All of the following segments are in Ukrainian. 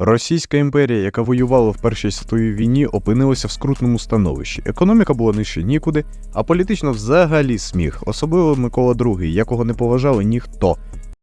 Російська імперія, яка воювала в Першій світовій війні, опинилася в скрутному становищі. Економіка була нижче нікуди, а політично взагалі сміх, особливо Микола II, якого не поважали ніхто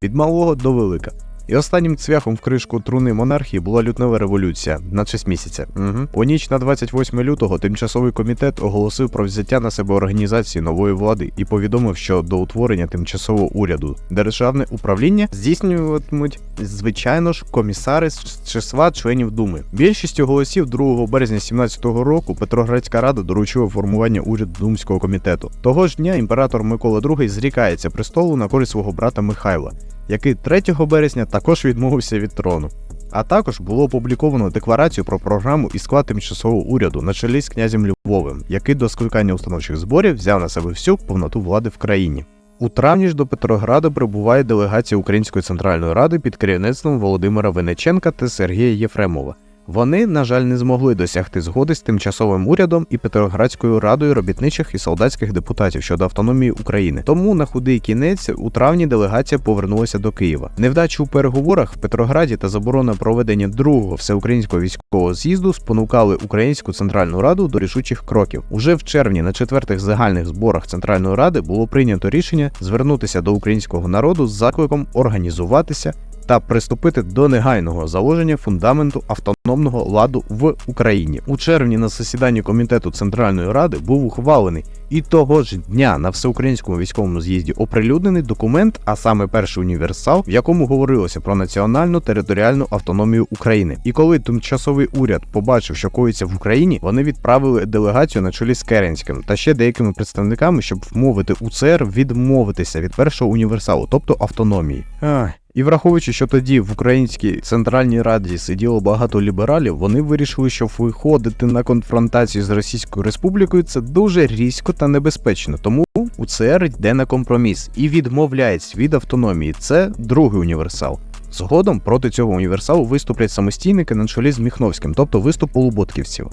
від малого до велика. І останнім цвяхом в кришку труни монархії була лютнева революція на 6 місяця. Угу. У ніч на 28 лютого тимчасовий комітет оголосив про взяття на себе організації нової влади і повідомив, що до утворення тимчасового уряду державне управління здійснюватимуть, звичайно ж, комісари з числа членів думи. Більшістю голосів 2 березня 17-го року Петроградська рада доручила формування уряду думського комітету. Того ж дня імператор Микола II зрікається престолу на користь свого брата Михайла який 3 березня також відмовився від трону. А також було опубліковано декларацію про програму і склад тимчасового уряду на чолі з князем Львовим, який до скликання установчих зборів взяв на себе всю повноту влади в країні. У травні ж до Петрограда прибуває делегація Української центральної ради під керівництвом Володимира Венеченка та Сергія Єфремова. Вони, на жаль, не змогли досягти згоди з тимчасовим урядом і Петроградською радою робітничих і солдатських депутатів щодо автономії України. Тому на худий кінець у травні делегація повернулася до Києва. Невдачі у переговорах в Петрограді та заборона проведення другого всеукраїнського військового з'їзду спонукали Українську центральну раду до рішучих кроків. Уже в червні на четвертих загальних зборах Центральної ради було прийнято рішення звернутися до українського народу з закликом організуватися та приступити до негайного заложення фундаменту автономного ладу в Україні. У червні на засіданні комітету Центральної Ради був ухвалений і того ж дня на всеукраїнському військовому з'їзді оприлюднений документ, а саме перший універсал, в якому говорилося про національну територіальну автономію України. І коли тимчасовий уряд побачив, що коїться в Україні, вони відправили делегацію на чолі з Керенським та ще деякими представниками, щоб вмовити УЦР відмовитися від першого універсалу, тобто автономії. І враховуючи, що тоді в Українській центральній раді сиділо багато лібералів, вони вирішили, що виходити на конфронтацію з Російською Республікою це дуже різко та небезпечно. Тому УЦР йде на компроміс і відмовляється від автономії. Це другий універсал. Згодом проти цього універсалу виступлять самостійники на чолі з Міхновським, тобто виступ полуботківців.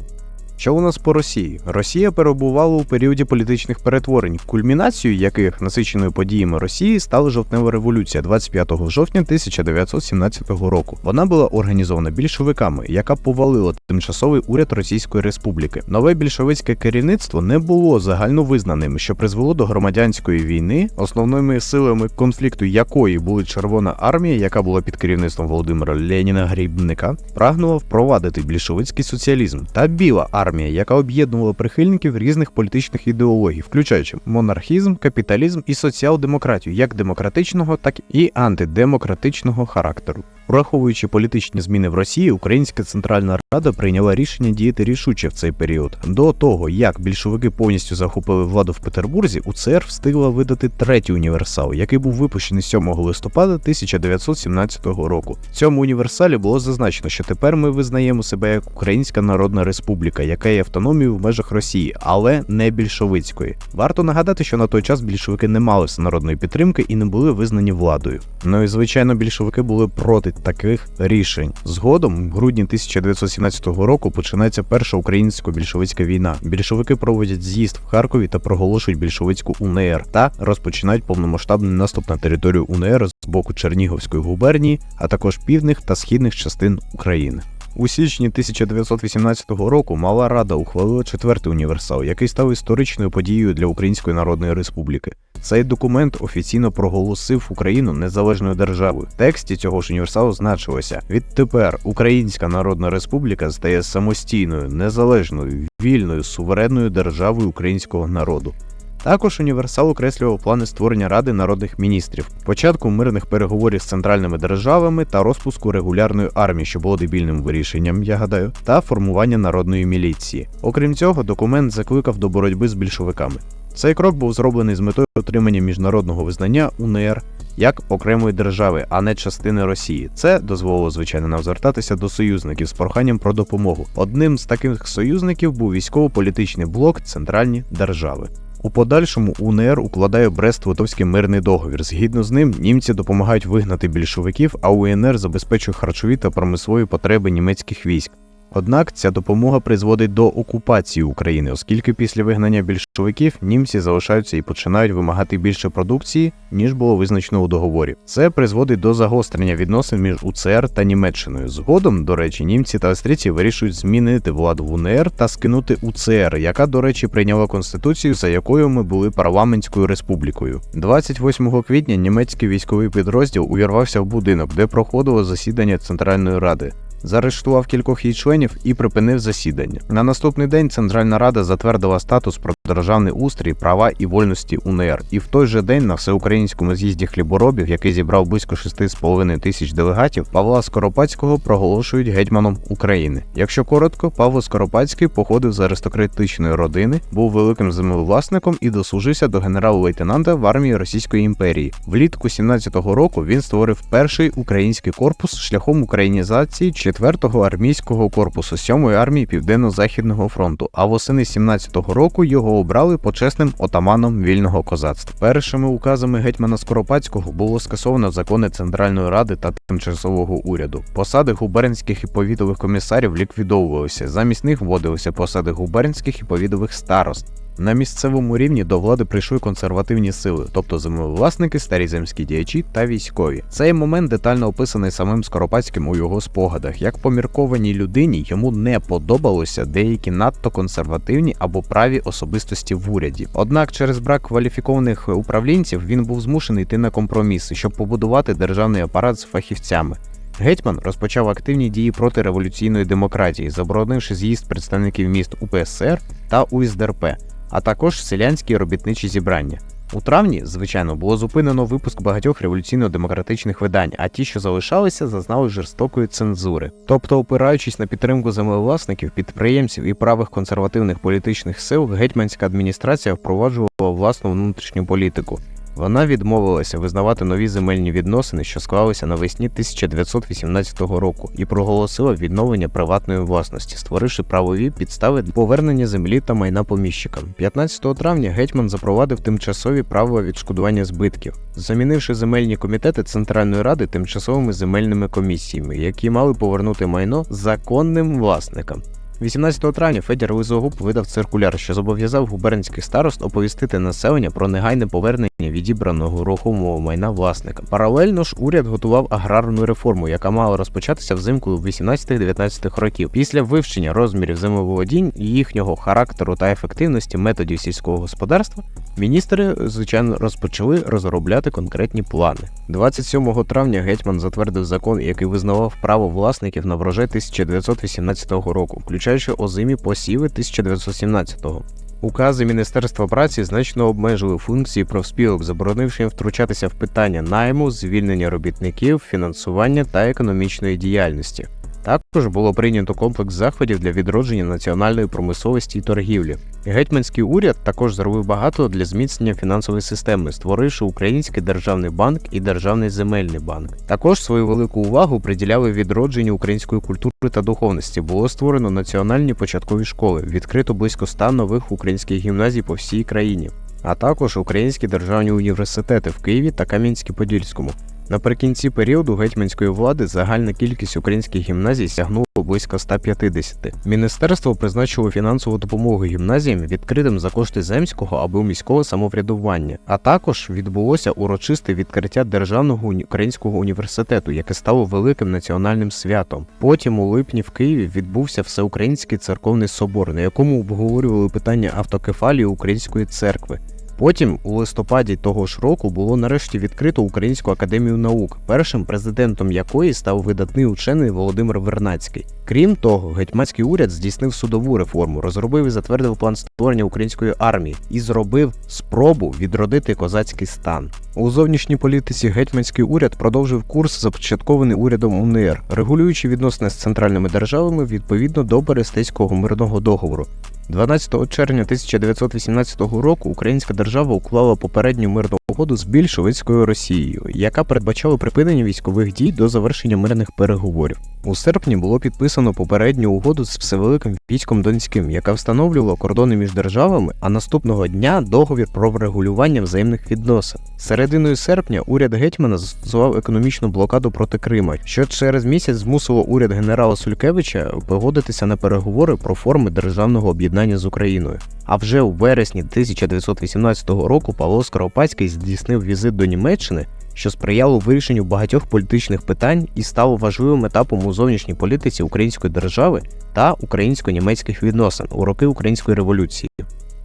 Що у нас по Росії? Росія перебувала у періоді політичних перетворень, кульмінацією яких насиченою подіями Росії стала жовтнева революція 25 жовтня 1917 року. Вона була організована більшовиками, яка повалила тимчасовий уряд Російської Республіки. Нове більшовицьке керівництво не було загальновизнаним, що призвело до громадянської війни, основними силами конфлікту якої були Червона армія, яка була під керівництвом Володимира Леніна Грібника, прагнула впровадити більшовицький соціалізм та біла армія армія, яка об'єднувала прихильників різних політичних ідеологій, включаючи монархізм, капіталізм і соціал-демократію, як демократичного, так і антидемократичного характеру. Враховуючи політичні зміни в Росії, Українська Центральна Рада прийняла рішення діяти рішуче в цей період. До того, як більшовики повністю захопили владу в Петербурзі, УЦР встигла видати третій універсал, який був випущений 7 листопада 1917 року. В цьому універсалі було зазначено, що тепер ми визнаємо себе як Українська Народна Республіка, яка є автономією в межах Росії, але не більшовицької. Варто нагадати, що на той час більшовики не мали всенародної підтримки і не були визнані владою. Ну і звичайно, більшовики були проти таких рішень. Згодом, в грудні 1917 року, починається перша українсько-більшовицька війна. Більшовики проводять з'їзд в Харкові та проголошують більшовицьку УНР та розпочинають повномасштабний наступ на територію УНР з боку Чернігівської губернії, а також півдних та східних частин України. У січні 1918 року Мала Рада ухвалила четвертий універсал, який став історичною подією для Української Народної Республіки. Цей документ офіційно проголосив Україну незалежною державою. В тексті цього ж універсалу значилося: відтепер Українська Народна Республіка стає самостійною, незалежною, вільною, суверенною державою українського народу. Також універсал окреслював плани створення Ради народних міністрів, початку мирних переговорів з центральними державами та розпуску регулярної армії, що було дебільним вирішенням, я гадаю, та формування народної міліції. Окрім цього, документ закликав до боротьби з більшовиками. Цей крок був зроблений з метою отримання міжнародного визнання УНР як окремої держави, а не частини Росії. Це дозволило, звичайно, нам звертатися до союзників з проханням про допомогу. Одним з таких союзників був військово-політичний блок Центральні держави. У подальшому УНР укладає Брест-Литовський мирний договір. Згідно з ним, німці допомагають вигнати більшовиків, а УНР забезпечує харчові та промислові потреби німецьких військ. Однак ця допомога призводить до окупації України, оскільки після вигнання більшовиків німці залишаються і починають вимагати більше продукції, ніж було визначено у договорі. Це призводить до загострення відносин між УЦР та Німеччиною. Згодом, до речі, німці та австрійці вирішують змінити владу в УНР та скинути УЦР, яка, до речі, прийняла конституцію, за якою ми були парламентською республікою. 28 квітня німецький військовий підрозділ увірвався в будинок, де проходило засідання Центральної ради. Заарештував кількох її членів і припинив засідання. На наступний день Центральна Рада затвердила статус про державний устрій, права і вольності УНР. І в той же день на всеукраїнському з'їзді хліборобів, який зібрав близько 6,5 тисяч делегатів, Павла Скоропадського проголошують гетьманом України. Якщо коротко, Павло Скоропадський походив з аристократичної родини, був великим землевласником і дослужився до генерал-лейтенанта в армії Російської імперії. Влітку 17-го року він створив перший український корпус шляхом українізації 4-го армійського корпусу 7-ї армії Південно-Західного фронту. А восени 17-го року його обрали почесним отаманом вільного козацтва. Першими указами гетьмана Скоропадського було скасовано закони Центральної ради та тимчасового уряду. Посади губернських і повітових комісарів ліквідовувалися. Замість них вводилися посади губернських і повітових старост. На місцевому рівні до влади прийшли консервативні сили, тобто землевласники, старі земські діячі та військові. Цей момент детально описаний самим Скоропадським у його спогадах. Як поміркованій людині йому не подобалося деякі надто консервативні або праві особистості в уряді. Однак, через брак кваліфікованих управлінців він був змушений йти на компроміси, щоб побудувати державний апарат з фахівцями. Гетьман розпочав активні дії проти революційної демократії, заборонивши з'їзд представників міст УПСР та УСДРП а також селянські робітничі зібрання. У травні, звичайно, було зупинено випуск багатьох революційно-демократичних видань, а ті, що залишалися, зазнали жорстокої цензури. Тобто, опираючись на підтримку землевласників, підприємців і правих консервативних політичних сил, гетьманська адміністрація впроваджувала власну внутрішню політику. Вона відмовилася визнавати нові земельні відносини, що склалися навесні 1918 року, і проголосила відновлення приватної власності, створивши правові підстави для повернення землі та майна поміщикам. 15 травня гетьман запровадив тимчасові правила відшкодування збитків, замінивши земельні комітети Центральної ради тимчасовими земельними комісіями, які мали повернути майно законним власникам. 18 травня Федір Лизогуб видав циркуляр, що зобов'язав губернських старост оповістити населення про негайне повернення відібраного рухомого майна власника. Паралельно ж уряд готував аграрну реформу, яка мала розпочатися взимку 18-19 років. Після вивчення розмірів землеволодінь, їхнього характеру та ефективності методів сільського господарства, міністри, звичайно, розпочали розробляти конкретні плани. 27 травня гетьман затвердив закон, який визнавав право власників на врожай 1918 року, включаючи озимі посіви 1917-го. Укази Міністерства праці значно обмежили функції профспілок, заборонивши їм втручатися в питання найму, звільнення робітників, фінансування та економічної діяльності. Також було прийнято комплекс заходів для відродження національної промисловості і торгівлі. Гетьманський уряд також зробив багато для зміцнення фінансової системи, створивши Український державний банк і Державний земельний банк. Також свою велику увагу приділяли відродженню української культури та духовності. Було створено національні початкові школи, відкрито близько ста нових українських гімназій по всій країні, а також українські державні університети в Києві та Кам'янські-Подільському. Наприкінці періоду гетьманської влади загальна кількість українських гімназій сягнула близько 150. Міністерство призначило фінансову допомогу гімназіям, відкритим за кошти земського або міського самоврядування. А також відбулося урочисте відкриття державного українського університету, яке стало великим національним святом. Потім у липні в Києві відбувся всеукраїнський церковний собор, на якому обговорювали питання автокефалії української церкви. Потім, у листопаді того ж року, було нарешті відкрито Українську академію наук, першим президентом якої став видатний учений Володимир Вернацький. Крім того, гетьманський уряд здійснив судову реформу, розробив і затвердив план створення української армії і зробив спробу відродити козацький стан. У зовнішній політиці гетьманський уряд продовжив курс, започаткований урядом УНР, регулюючи відносини з центральними державами відповідно до Берестейського мирного договору. 12 червня 1918 року українська держава уклала попередню мирну угоду з більшовицькою Росією, яка передбачала припинення військових дій до завершення мирних переговорів. У серпні було підписано попередню угоду з Всевеликим військом Донським, яка встановлювала кордони між державами, а наступного дня договір про врегулювання взаємних відносин. Серединою серпня уряд гетьмана застосував економічну блокаду проти Крима, що через місяць змусило уряд генерала Сулькевича погодитися на переговори про форми державного об'єднання з Україною. А вже у вересні 1918 року Павло Скоропадський здійснив візит до Німеччини, що сприяло вирішенню багатьох політичних питань і стало важливим етапом у зовнішній політиці української держави та українсько-німецьких відносин у роки української революції.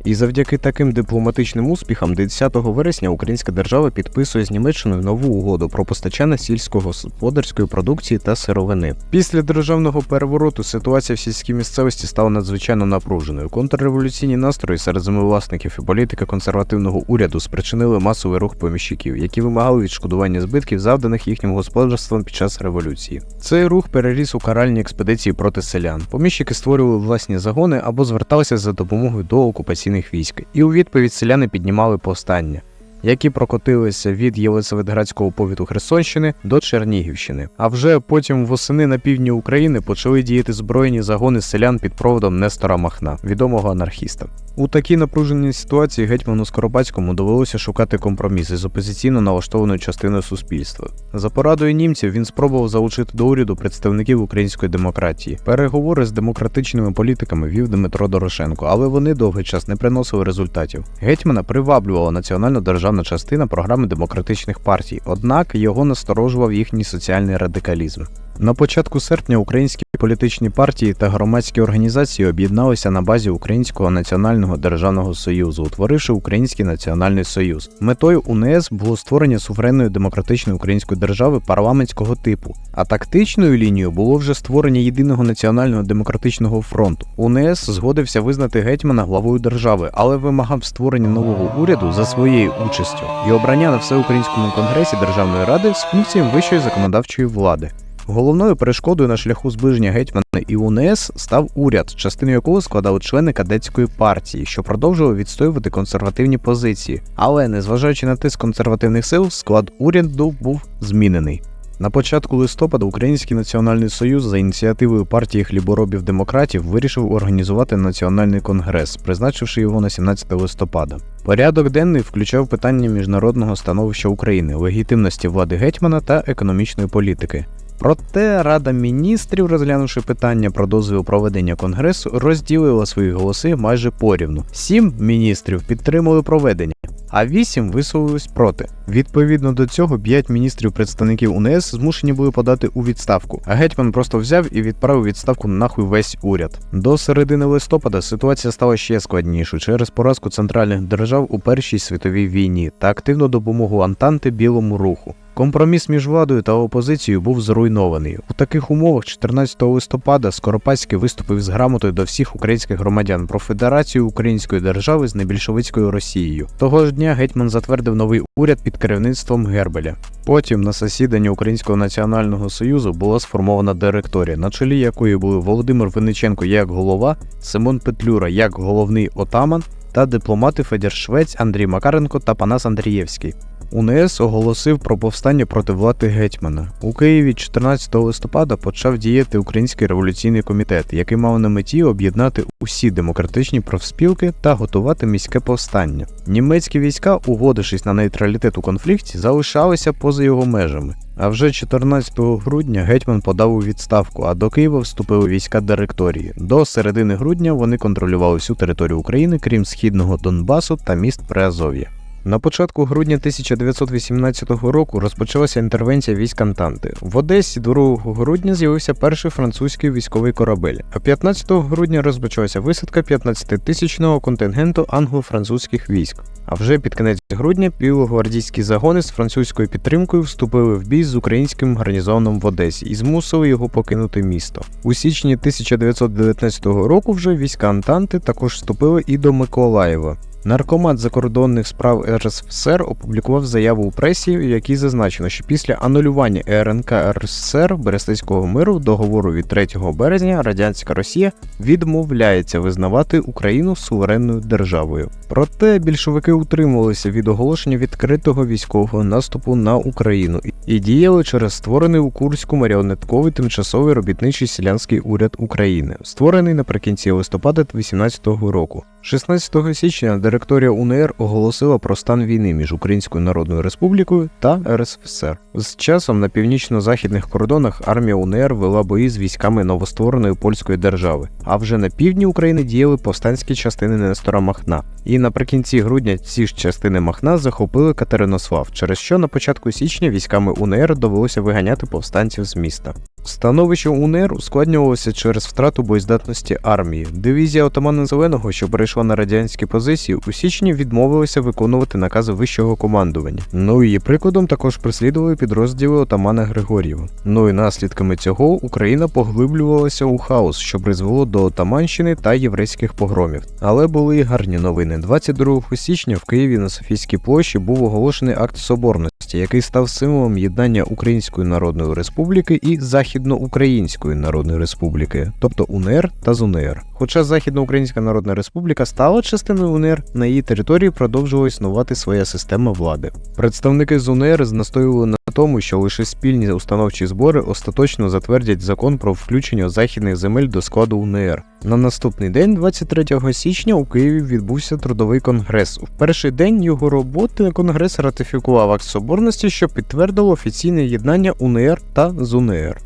І завдяки таким дипломатичним успіхам 10 вересня українська держава підписує з Німеччиною нову угоду про постачання сільськогосподарської продукції та сировини. Після державного перевороту ситуація в сільській місцевості стала надзвичайно напруженою. Контрреволюційні настрої серед землевласників і політика консервативного уряду спричинили масовий рух поміщиків, які вимагали відшкодування збитків, завданих їхнім господарством під час революції. Цей рух переріс у каральні експедиції проти селян. Поміщики створювали власні загони або зверталися за допомогою до окупаційних військ, і у відповідь селяни піднімали повстання. Які прокотилися від Єлисаветградського повіту Херсонщини до Чернігівщини. А вже потім восени на півдні України почали діяти збройні загони селян під проводом Нестора Махна, відомого анархіста. У такій напруженій ситуації гетьману Скоропадському довелося шукати компроміси з опозиційно налаштованою частиною суспільства. За порадою німців він спробував залучити до уряду представників української демократії. Переговори з демократичними політиками вів Дмитро Дорошенко, але вони довгий час не приносили результатів. Гетьмана приваблювала національна державна частина програми демократичних партій, однак його насторожував їхній соціальний радикалізм. На початку серпня українські політичні партії та громадські організації об'єдналися на базі Українського національного державного союзу, утворивши Український національний союз. Метою УНС було створення суверенної демократичної української держави парламентського типу, а тактичною лінією було вже створення єдиного національного демократичного фронту. УНС згодився визнати гетьмана главою держави, але вимагав створення нового уряду за своєю участю і обрання на всеукраїнському конгресі Державної ради з функціями вищої законодавчої влади. Головною перешкодою на шляху зближення гетьмана і УНС став уряд, частину якого складали члени кадетської партії, що продовжували відстоювати консервативні позиції. Але незважаючи на тиск консервативних сил, склад уряду був змінений. На початку листопада Український національний союз за ініціативою партії хліборобів-демократів вирішив організувати національний конгрес, призначивши його на 17 листопада. Порядок денний включав питання міжнародного становища України, легітимності влади гетьмана та економічної політики. Проте Рада міністрів, розглянувши питання про дозвіл проведення конгресу, розділила свої голоси майже порівну. Сім міністрів підтримали проведення, а вісім висловились проти. Відповідно до цього, п'ять міністрів представників УНС змушені були подати у відставку, а гетьман просто взяв і відправив відставку нахуй весь уряд. До середини листопада ситуація стала ще складнішою через поразку центральних держав у Першій світовій війні та активну допомогу Антанти Білому руху. Компроміс між владою та опозицією був зруйнований. У таких умовах 14 листопада Скоропадський виступив з грамотою до всіх українських громадян про федерацію української держави з небільшовицькою Росією. Того ж дня гетьман затвердив новий уряд під керівництвом Гербеля. Потім на засіданні Українського національного союзу була сформована директорія, на чолі якої були Володимир Винниченко як голова, Симон Петлюра як головний отаман та дипломати Федір Швець, Андрій Макаренко та Панас Андрієвський. УНС оголосив про повстання проти влади гетьмана. У Києві 14 листопада почав діяти Український революційний комітет, який мав на меті об'єднати усі демократичні профспілки та готувати міське повстання. Німецькі війська, угодившись на нейтралітет у конфлікті, залишалися поза його межами. А вже 14 грудня гетьман подав у відставку, а до Києва вступили війська директорії. До середини грудня вони контролювали всю територію України, крім східного Донбасу та міст Приазов'я. На початку грудня 1918 року розпочалася інтервенція військ Антанти. В Одесі 2 грудня з'явився перший французький військовий корабель, а 15 грудня розпочалася висадка 15-тисячного контингенту англо-французьких військ. А вже під кінець грудня півгвардійські загони з французькою підтримкою вступили в бій з українським гарнізоном в Одесі і змусили його покинути місто. У січні 1919 року вже війська Антанти також вступили і до Миколаєва. Наркомат закордонних справ РСФСР опублікував заяву у пресі, в якій зазначено, що після анулювання РНК РСФСР Берестейського миру договору від 3 березня радянська Росія відмовляється визнавати Україну суверенною державою. Проте більшовики утримувалися від оголошення відкритого військового наступу на Україну і діяли через створений у Курську маріонетковий тимчасовий робітничий селянський уряд України, створений наприкінці листопада 18-го року. 16 січня директорія УНР оголосила про стан війни між Українською Народною Республікою та РСФСР. З часом на північно-західних кордонах армія УНР вела бої з військами новоствореної польської держави. А вже на півдні України діяли повстанські частини Нестора Махна. І наприкінці грудня ці ж частини Махна захопили Катеринослав, через що на початку січня військами УНР довелося виганяти повстанців з міста. Становище УНР ускладнювалося через втрату боєздатності армії. Дивізія отамана Зеленого, що перейшла на радянські позиції, у січні відмовилася виконувати накази вищого командування. Ну її прикладом також прислідували підрозділи отамана Григорєва. Ну і наслідками цього Україна поглиблювалася у хаос, що призвело до Отаманщини та єврейських погромів. Але були і гарні новини. 22 січня в Києві на Софійській площі був оголошений акт соборності, який став символом єднання Української Народної Республіки і Західноукраїнської Народної Республіки, тобто УНР та ЗУНР. Хоча Західноукраїнська Народна Республіка стала частиною УНР, на її території продовжувала існувати своя система влади. Представники з УНР настоювали на тому, що лише спільні установчі збори остаточно затвердять закон про включення західних земель до складу УНР. На наступний день, 23 січня, у Києві відбувся трудовий конгрес. В перший день його роботи конгрес ратифікував акт соборності, що підтвердило офіційне єднання УНР та ЗУНР.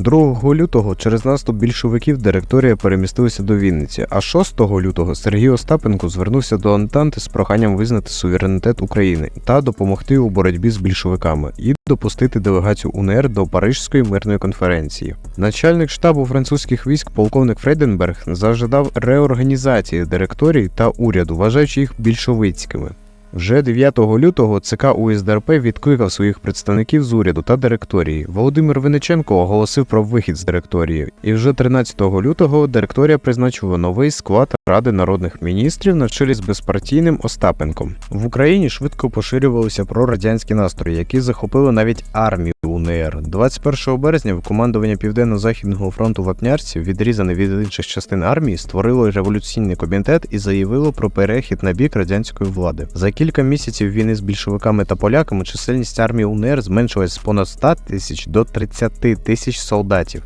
2 лютого через наступ більшовиків директорія перемістилася до Вінниці, а 6 лютого Сергій Остапенко звернувся до Антанти з проханням визнати суверенітет України та допомогти у боротьбі з більшовиками і допустити делегацію УНР до Парижської мирної конференції. Начальник штабу французьких військ полковник Фрейденберг зажадав реорганізації директорії та уряду, вважаючи їх більшовицькими. Вже 9 лютого ЦК УСДРП відкликав своїх представників з уряду та директорії. Володимир Винниченко оголосив про вихід з директорії. І вже 13 лютого директорія призначила новий склад Ради народних міністрів на чолі з безпартійним Остапенком. В Україні швидко поширювалися прорадянські настрої, які захопили навіть армію УНР. 21 березня командування Південно-Західного фронту Вапнярців, відрізане від інших частин армії, створило революційний комітет і заявило про перехід на бік радянської влади. Кілька місяців війни з більшовиками та поляками чисельність армії УНР зменшилась з понад 100 тисяч до 30 тисяч солдатів.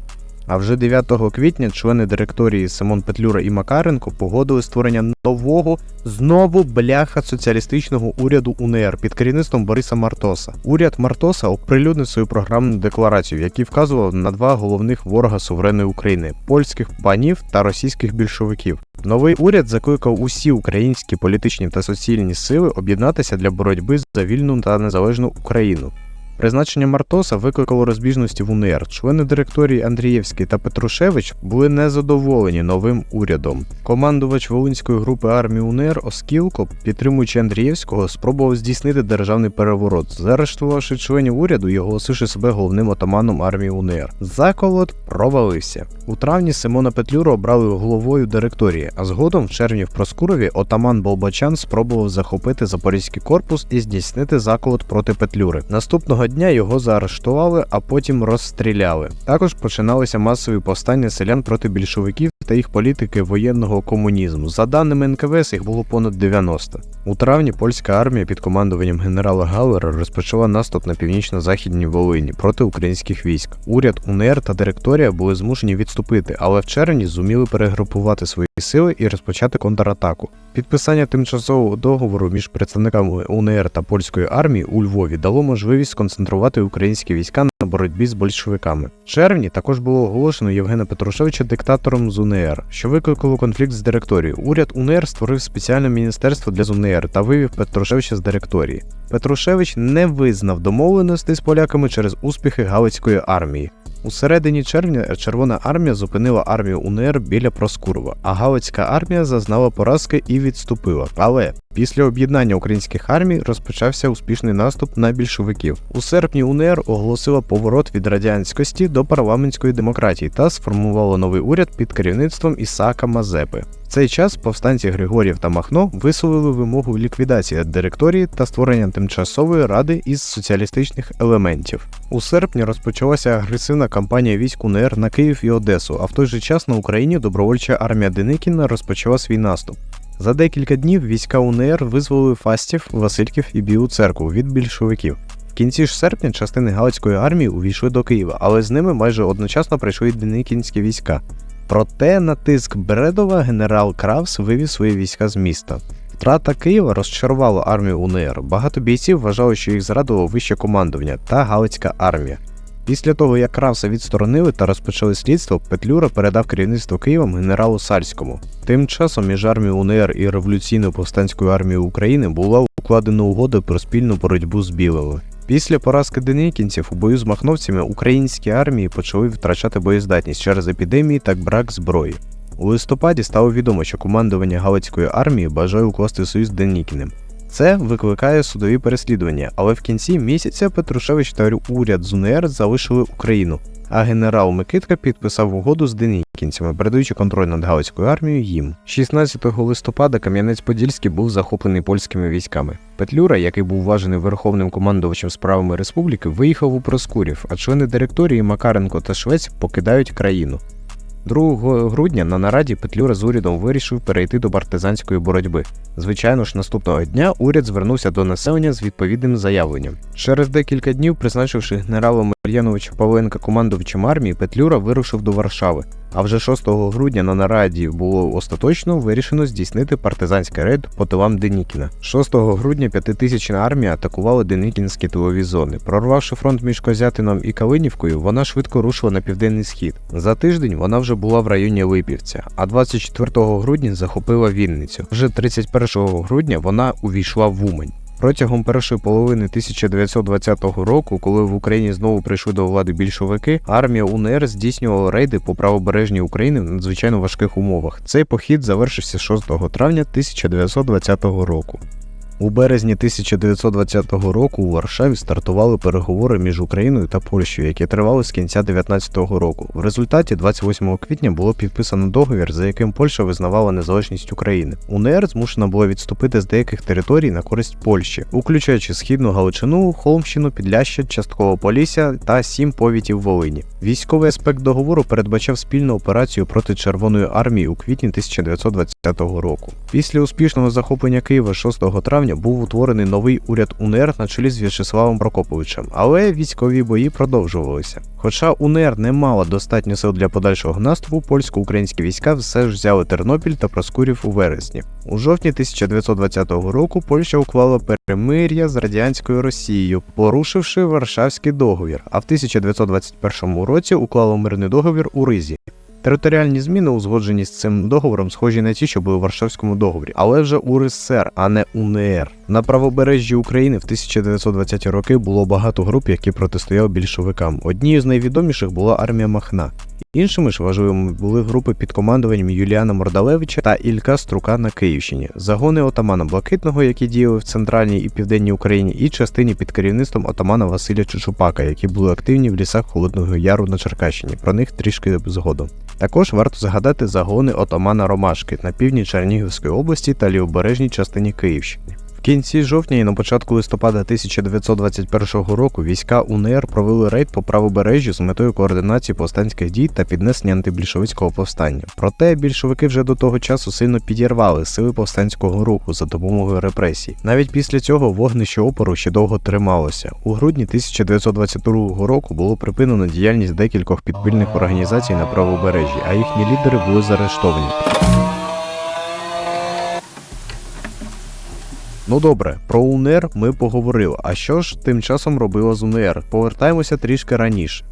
А вже 9 квітня члени директорії Симон Петлюра і Макаренко погодили створення нового знову бляха соціалістичного уряду УНР під керівництвом Бориса Мартоса. Уряд Мартоса оприлюднив свою програмну декларацію, в якій вказував на два головних ворога суверенної України польських панів та російських більшовиків. Новий уряд закликав усі українські політичні та соціальні сили об'єднатися для боротьби за вільну та незалежну Україну. Призначення Мартоса викликало розбіжності в УНР. Члени директорії Андрієвський та Петрушевич були незадоволені новим урядом. Командувач Волинської групи армії УНР Оскілко, підтримуючи Андрієвського, спробував здійснити державний переворот, заарештувавши членів уряду і оголосивши себе головним отаманом армії УНР. Заколот провалився. У травні Симона Петлюра обрали головою директорії, а згодом в червні в Проскурові отаман Болбачан спробував захопити запорізький корпус і здійснити заколот проти Петлюри. Наступного дня його заарештували, а потім розстріляли. Також починалися масові повстання селян проти більшовиків та їх політики воєнного комунізму. За даними НКВС, їх було понад 90. У травні польська армія під командуванням генерала Галлера розпочала наступ на північно-західній Волині проти українських військ. Уряд УНР та директорія були змушені відступити, але в червні зуміли перегрупувати свої сили і розпочати контратаку. Підписання тимчасового договору між представниками УНР та польської армії у Львові дало можливість сконцентрувати українські війська на боротьбі з большевиками. В червні також було оголошено Євгена Петрушевича диктатором з УНР, що викликало конфлікт з директорією. Уряд УНР створив спеціальне міністерство для ЗУНР та вивів Петрушевича з директорії. Петрушевич не визнав домовленостей з поляками через успіхи Галицької армії. У середині червня Червона армія зупинила армію УНР біля Проскурова, а Галицька армія зазнала поразки і відступила. Але після об'єднання українських армій розпочався успішний наступ на більшовиків. У серпні УНР оголосила поворот від радянськості до парламентської демократії та сформувала новий уряд під керівництвом Ісаака Мазепи. Цей час повстанці Григорів та Махно висловили вимогу ліквідації директорії та створення тимчасової ради із соціалістичних елементів. У серпні розпочалася агресивна кампанія військ УНР на Київ і Одесу, а в той же час на Україні добровольча армія Деникіна розпочала свій наступ. За декілька днів війська УНР визволили Фастів, Васильків і Білу церкву від більшовиків. В кінці ж серпня частини Галицької армії увійшли до Києва, але з ними майже одночасно прийшли деникінські війська. Проте на тиск Бредова генерал Кравс вивів свої війська з міста. Втрата Києва розчарувала армію УНР. Багато бійців вважали, що їх зрадило вище командування та Галицька армія. Після того, як Кравса відсторонили та розпочали слідство, Петлюра передав керівництво Києвом генералу Сальському. Тим часом між армією УНР і революційною повстанською армією України була укладена угода про спільну боротьбу з білими. Після поразки денікінців у бою з махновцями українські армії почали втрачати боєздатність через епідемії та брак зброї. У листопаді стало відомо, що командування Галицької армії бажає укласти союз з Денікіним. Це викликає судові переслідування, але в кінці місяця Петрушевич та уряд з УНР залишили Україну, а генерал Микитка підписав угоду з денікінцями, передаючи контроль над Галицькою армією їм. 16 листопада Кам'янець-Подільський був захоплений польськими військами. Петлюра, який був вважений верховним командувачем справами республіки, виїхав у Проскурів, а члени директорії Макаренко та Швець покидають країну. 2 грудня на нараді Петлюра з урядом вирішив перейти до партизанської боротьби. Звичайно ж, наступного дня уряд звернувся до населення з відповідним заявленням. Через декілька днів, призначивши генерала Мар'яновича Павленка командувачем армії, Петлюра вирушив до Варшави. А вже 6 грудня на нараді було остаточно вирішено здійснити партизанський рейд по тилам Денікіна. 6 грудня п'ятитисячна армія атакувала Деникінські тилові зони. Прорвавши фронт між Козятином і Калинівкою, вона швидко рушила на південний схід. За тиждень вона вже була в районі Липівця, а 24 грудня захопила Вінницю. Вже 31 грудня вона увійшла в Умань. Протягом першої половини 1920 року, коли в Україні знову прийшли до влади більшовики, армія УНР здійснювала рейди по правобережній Україні в надзвичайно важких умовах. Цей похід завершився 6 травня 1920 року. У березні 1920 року у Варшаві стартували переговори між Україною та Польщею, які тривали з кінця 19-го року. В результаті 28 квітня було підписано договір, за яким Польща визнавала незалежність України. УНР змушена була відступити з деяких територій на користь Польщі, включаючи східну Галичину, Холмщину, Підляща, частково Полісся та сім повітів Волині. Військовий аспект договору передбачав спільну операцію проти Червоної армії у квітні 1920 року. Після успішного захоплення Києва 6 травня був утворений новий уряд УНР на чолі з В'ячеславом Прокоповичем, але військові бої продовжувалися. Хоча УНР не мала достатньо сил для подальшого наступу, польсько-українські війська все ж взяли Тернопіль та Проскурів у вересні. У жовтні 1920 року Польща уклала перемир'я з радянською Росією, порушивши Варшавський договір, а в 1921 році уклала мирний договір у Ризі. Територіальні зміни, узгоджені з цим договором, схожі на ті, що були у Варшавському договорі, але вже УРСР, а не УНР. На правобережжі України в 1920-ті роки було багато груп, які протистояли більшовикам. Однією з найвідоміших була армія Махна. Іншими ж важливими були групи під командуванням Юліана Мордалевича та Ілька Струка на Київщині, загони отамана Блакитного, які діяли в центральній і південній Україні, і частині під керівництвом отамана Василя Чучупака, які були активні в лісах Холодного Яру на Черкащині. Про них трішки згодом. Також варто згадати загони отамана Ромашки на півдні Чернігівської області та лівобережній частині Київщини. Кінці жовтня і на початку листопада 1921 року війська УНР провели рейд по правобережжю з метою координації повстанських дій та піднесення антибільшовицького повстання. Проте більшовики вже до того часу сильно підірвали сили повстанського руху за допомогою репресій. Навіть після цього вогнище опору ще довго трималося. У грудні 1922 року було припинено діяльність декількох підпільних організацій на правобережжі, а їхні лідери були заарештовані. Ну добре, про УНР ми поговорили. А що ж тим часом робила з УНР? Повертаємося трішки раніше.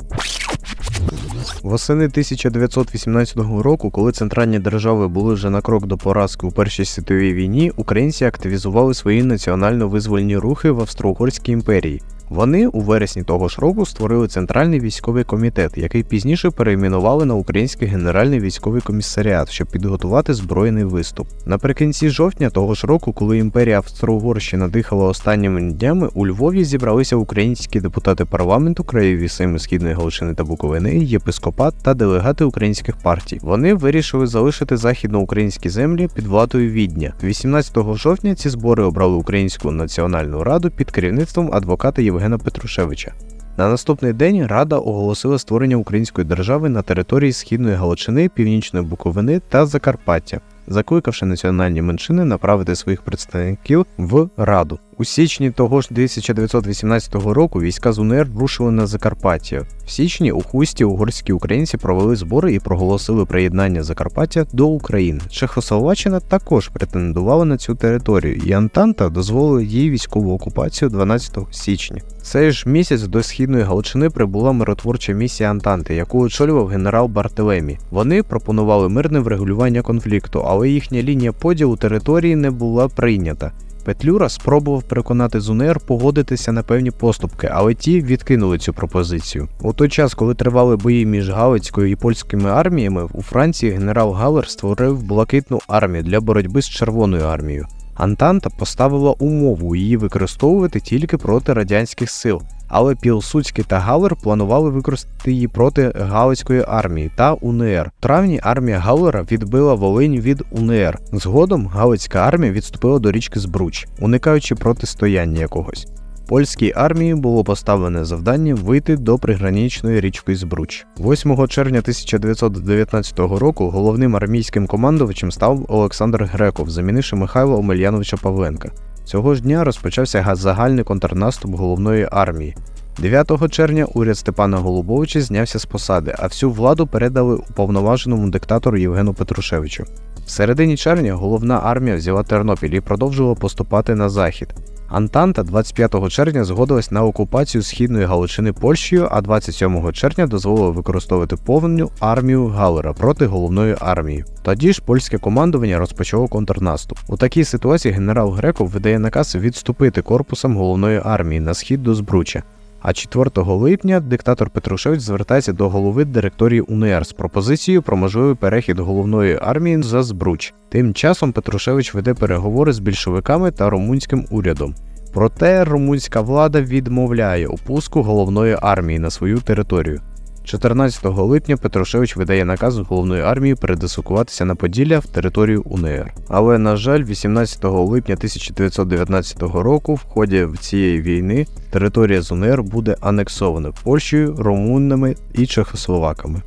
Восени 1918 року, коли центральні держави були вже на крок до поразки у Першій світовій війні, українці активізували свої національно-визвольні рухи в Австро-Угорській імперії. Вони у вересні того ж року створили Центральний військовий комітет, який пізніше перейменували на Український Генеральний військовий комісаріат, щоб підготувати збройний виступ. Наприкінці жовтня того ж року, коли імперія Австро-Угорщина дихала останніми днями, у Львові зібралися українські депутати парламенту, краєві Сейми Східної Галичини та Буковини, єпископат та делегати українських партій. Вони вирішили залишити західноукраїнські землі під владою Відня. 18 жовтня ці збори обрали Українську національну раду під керівництвом адвоката Євгена Петрушевича. На наступний день Рада оголосила створення української держави на території Східної Галичини, Північної Буковини та Закарпаття, закликавши національні меншини направити своїх представників в Раду. У січні того ж 1918 року війська з УНР рушили на Закарпаття. В січні у Хусті угорські українці провели збори і проголосили приєднання Закарпаття до України. Чехословаччина також претендувала на цю територію, і Антанта дозволила їй військову окупацію 12 січня. Цей ж місяць до східної Галичини прибула миротворча місія Антанти, яку очолював генерал Бартелемі. Вони пропонували мирне врегулювання конфлікту, але їхня лінія поділу території не була прийнята. Петлюра спробував переконати ЗУНР погодитися на певні поступки, але ті відкинули цю пропозицію. У той час, коли тривали бої між Галицькою і польськими арміями, у Франції генерал Галер створив блакитну армію для боротьби з Червоною армією. Антанта поставила умову її використовувати тільки проти радянських сил, але Пілсудський та Галер планували використати її проти Галицької армії та УНР. В травні армія Галера відбила Волинь від УНР. Згодом Галицька армія відступила до річки Збруч, уникаючи протистояння якогось. Польській армії було поставлене завдання вийти до приграничної річки Збруч. 8 червня 1919 року головним армійським командувачем став Олександр Греков, замінивши Михайла Омельяновича Павленка. Цього ж дня розпочався га- загальний контрнаступ головної армії. 9 червня уряд Степана Голубовича знявся з посади, а всю владу передали уповноваженому диктатору Євгену Петрушевичу. В середині червня головна армія взяла Тернопіль і продовжувала поступати на захід. Антанта 25 червня згодилась на окупацію східної Галичини Польщею, а 27 червня дозволила використовувати повну армію Галера проти головної армії. Тоді ж польське командування розпочало контрнаступ. У такій ситуації генерал Греков видає наказ відступити корпусом головної армії на схід до Збруча. А 4 липня диктатор Петрушевич звертається до голови директорії УНР з пропозицією про можливий перехід головної армії за Збруч. Тим часом Петрушевич веде переговори з більшовиками та румунським урядом. Проте румунська влада відмовляє опуску головної армії на свою територію. 14 липня Петрушевич видає наказ головної армії передислокуватися на Поділля в територію УНР. Але, на жаль, 18 липня 1919 року в ході цієї війни територія з УНР буде анексована Польщею, румунами і чехословаками.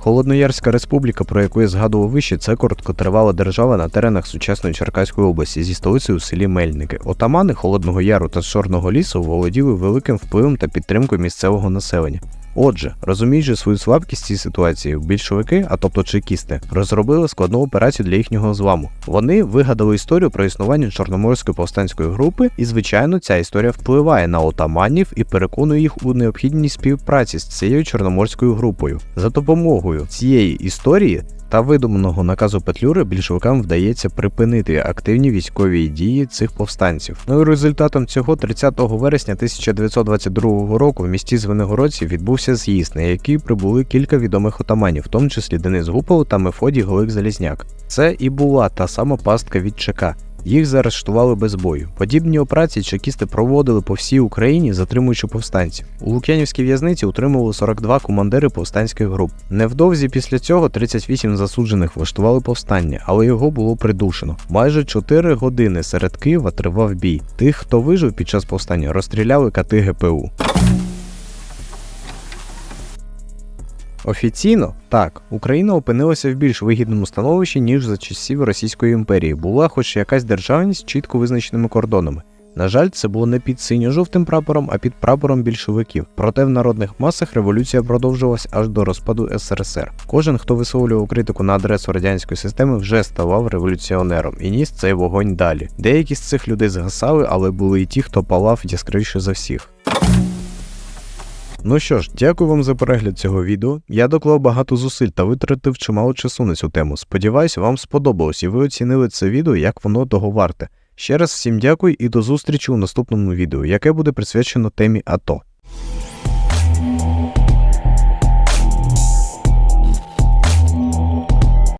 Холодноярська республіка, про яку я згадував вище, це короткотривала держава на теренах сучасної Черкаської області зі столицею у селі Мельники. Отамани Холодного Яру та Чорного лісу володіли великим впливом та підтримкою місцевого населення. Отже, розуміючи свою слабкість цій ситуації, більшовики, а тобто чекісти, розробили складну операцію для їхнього зламу. Вони вигадали історію про існування Чорноморської повстанської групи, і, звичайно, ця історія впливає на отаманів і переконує їх у необхідній співпраці з цією чорноморською групою. За допомогою цієї історії та видуманого наказу Петлюри більшовикам вдається припинити активні військові дії цих повстанців. Ну і результатом цього 30 вересня 1922 року в місті Звенигородці відбувся з'їзд, на який прибули кілька відомих отаманів, в тому числі Денис Гупов та Мефодій Голик Залізняк. Це і була та сама пастка від ЧК. Їх заарештували без бою. Подібні операції чекісти проводили по всій Україні, затримуючи повстанців. У Лук'янівській в'язниці утримували 42 командири повстанських груп. Невдовзі після цього 38 засуджених влаштували повстання, але його було придушено. Майже 4 години серед Києва тривав бій. Тих, хто вижив під час повстання, розстріляли кати ГПУ. Офіційно так, Україна опинилася в більш вигідному становищі, ніж за часів Російської імперії. Була хоч якась державність з чітко визначеними кордонами. На жаль, це було не під синьо-жовтим прапором, а під прапором більшовиків. Проте в народних масах революція продовжувалась аж до розпаду СРСР. Кожен, хто висловлював критику на адресу радянської системи, вже ставав революціонером і ніс цей вогонь далі. Деякі з цих людей згасали, але були і ті, хто палав яскравіше за всіх. Ну що ж, дякую вам за перегляд цього відео. Я доклав багато зусиль та витратив чимало часу на цю тему. Сподіваюсь, вам сподобалось і ви оцінили це відео, як воно того варте. Ще раз всім дякую і до зустрічі у наступному відео, яке буде присвячено темі АТО.